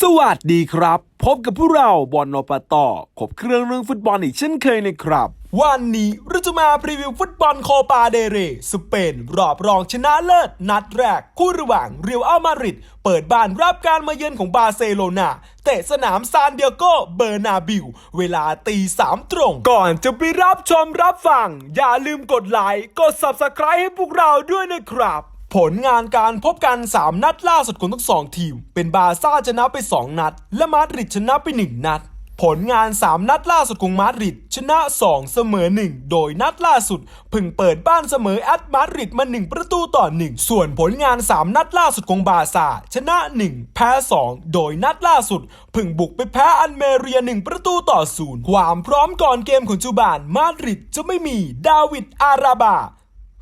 สวัสดีครับ พบกับพวกเราบอลนปตอขบเครื่องเรื่องฟุตบอลอีกเช่นเคยนะครับ วันนี้เราจะมาพรีวิวฟุตบอลโคปาเดเร สเปน รอบรองชนะเลิศ นัดแรก คู่ระหว่างเรียวอัลมาดริดเปิดบ้านรับการมาเยือนของบาร์เซโลนาเตะสนามซานเดียโกเบอร์นาบิว เวลาตีสามตรง ก่อนจะไปรับชมรับฟัง อย่าลืมกดไลค์กด Subscribe ให้พวกเราด้วยนะครับ ผลงานการพบกัน 3 นัดล่าสุดของทั้งสองทีม เป็นบาซ่าชนะไป 2 นัด และมาดริดชนะไป 1 นัด ผลงาน 3 นัดล่าสุดของมาดริดชนะ 2 เสมอ 1 โดยนัดล่าสุดเพิ่งเปิดบ้านเสมอแอตมาดริดมา 1 ประตูต่อ 1 ส่วนผลงาน 3 นัดล่าสุดของบาซ่าชนะ 1 แพ้ 2 โดยนัดล่าสุดเพิ่งบุกไปแพ้อันเมเรีย 1 ประตูต่อศูนย์ความพร้อมก่อนเกมของจูบานมาดริดจะไม่มีดาวิดอาราบา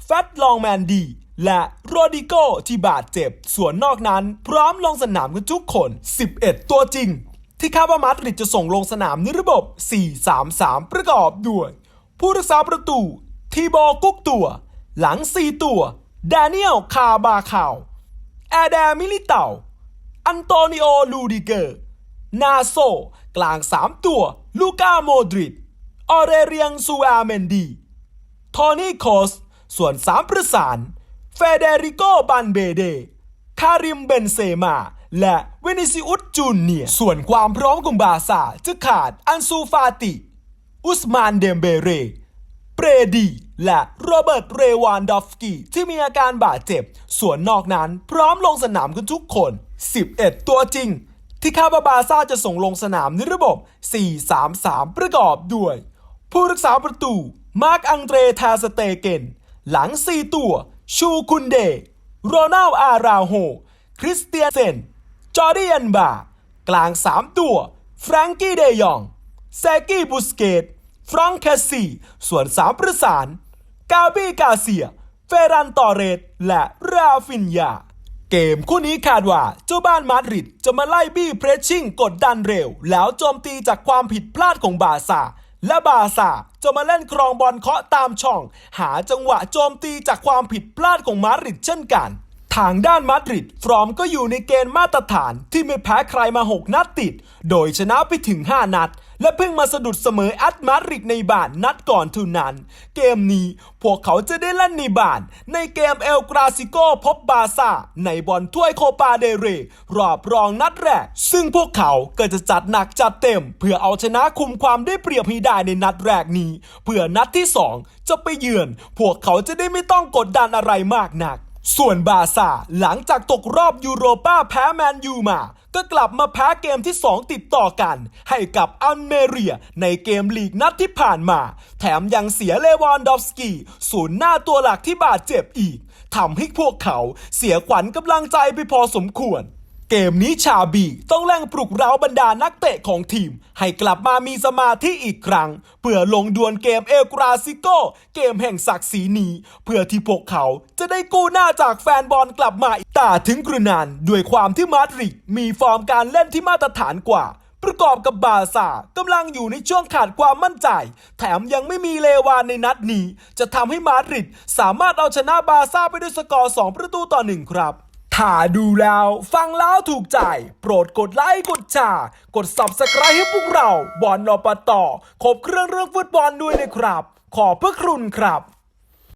แฟตลองแมนดี และโรดิโกที่บาดเจ็บ ส่วนนอกนั้น พร้อมลงสนามกันทุกคน 11 ตัวจริง ที่คาดว่ามาดริดจะส่งลงสนามในระบบ 4-3-3 ประกอบด้วย ผู้รักษาประตู ทีโบกุกตัว หลัง 4 ตัว ดานิเอลคาบาคาวแอแดมิลิเตาอันโตนิโอ ลูดิเกอร์ นาโซ กลาง 3 ตัว ลูก้า โมดริดออเรเรียง ซูอาเมนดีโทนี่ โคส ส่วน 3 ประสาน เฟเดริโกบันเบเด คาริมเบนเซมา และเวนิซิอุสจูเนียร์ส่วนความพร้อมของบาซ่าจะขาดอันซูฟาติ อุสมานเดมเบเร เปรดี และโรเบิร์ตเรวานดอฟสกี้ที่มีอาการบาดเจ็บ ส่วนนอกนั้นพร้อมลงสนามกันทุกคน 11 ตัวจริง ที่คาดว่าบาซ่าจะส่งลงสนามในระบบ 4-3-3 ประกอบด้วย ผู้รักษาประตู มาร์กอังเดรทาสเตเกน หลัง 4 ตัว ชูคุนเด โรนัลอาราโฮ คริสเตียนเซน จอร์ดิอันบา กลาง3ตัว แฟรงกี้เดยองแซกี้บุสเกต ฟรองแคสซี่ส่วน3ประสาน กาบี้กาเซีย เฟรันตอเรสและราฟินยา เกมคู่นี้คาดว่าเจ้าบ้านมาดริดจะมาไล่บี้เพรสชิ่งกดดันเร็ว แล้วโจมตีจากความผิดพลาดของบาร์ซ่า และบาซ่าจะมาเล่นครองบอลเคาะตามช่อง หาจังหวะโจมตีจากความผิดพลาดของมาดริดเช่นกัน ทางด้านมาดริด ฟรอมก็อยู่ในเกณฑ์มาตรฐานที่ไม่แพ้ใครมา 6 นัดติด โดยชนะไปถึง 5 นัด และเพิ่งมาสะดุดเสมอแอตมาดริดในบ้านนัดก่อนเท่านั้น เกมนี้พวกเขาจะได้เล่นในบ้าน ในเกมเอลกราซิโกพบบาซ่า ในบอลถ้วยโคปาเดเร รอบรองนัดแรก ซึ่งพวกเขาก็จะจัดหนักจัดเต็ม เพื่อเอาชนะคุมความได้เปรียบให้ได้ในนัดแรกนี้ เพื่อนัดที่ 2 จะไปเยือน พวกเขาจะได้ไม่ต้องกดดันอะไรมากนัก ส่วนบาซ่าหลังจากตกรอบยูโรป้าแพ้แมนยูมา ก็กลับมาแพ้เกมที่ 2 ติดต่อกัน ให้กับอัลเมเรีย ในเกมลีกนัดที่ผ่านมา แถมยังเสียเลวานดอฟสกี้ศูนย์หน้าตัวหลักที่บาดเจ็บอีกทำให้พวกเขาเสียขวัญกำลังใจไปพอสมควร เกมนี้ชาบีต้องแร่งปลุกเร้าบรรดานักเตะของทีม ให้กลับมามีสมาธิอีกครั้ง เพื่อลงดวลเกมเอลกราซิโกเกมแห่งศักดิ์ศรีนี้ เพื่อที่พวกเขาจะได้กู้หน้าจากแฟนบอลกลับมาแต่ถึงกระนั้นด้วยความที่มาดริดมีฟอร์มการเล่นที่มาตรฐานกว่าประกอบกับบาซ่ากำลังอยู่ในช่วงขาดความมั่นใจ แถมยังไม่มีเลวานในนัดนี้ จะทำให้มาดริดสามารถเอาชนะบาซ่าไปด้วยสกอร์ 2 ประตูต่อ 1 ครับ ถ้าดูแล้วฟังแล้วถูกใจ โปรดกดไลค์กดแชร์กด Subscribe ให้พวกเรา บอลนอปต่อครบเครื่องเรื่องฟุตบอลด้วยนะครับ ขอบพระคุณครับ